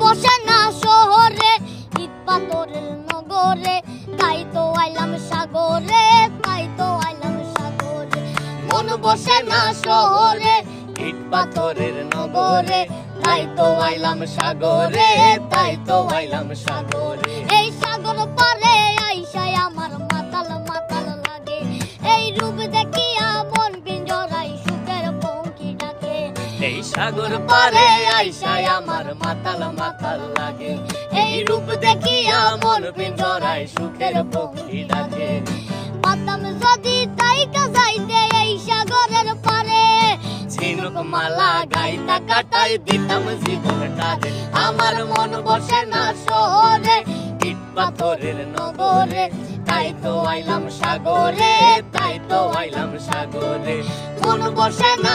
বসে না শহরে ঈদ পাথরের নগরে, তাই তো আইলাম সাগরে, তাই তো আইলাম সাগরে। মন বসে না শহরে, ইট পাথরের নগরে, তাই তো আইলাম সাগরে, তাই তো আইলাম সাগরে। এই সাগর পারে আইসা এই সাগর পারে আইসায় আমার মাতাল মাতাল লাগে। এই রূপ দেখিয়া মন পিঞ্জরায় সুখের পক্ষী ডাকে পাতাম যদি তাই যাইতে এই সাগরের পারে ঝিনুক মালা গাইতা কাটাই দিতাম জীবনটারে আমার মন বসে না শহরে ইট পাথরের নগরে। তাই তো আইলাম সাগরে তাই তো আইলাম সাগরে। মন বসে না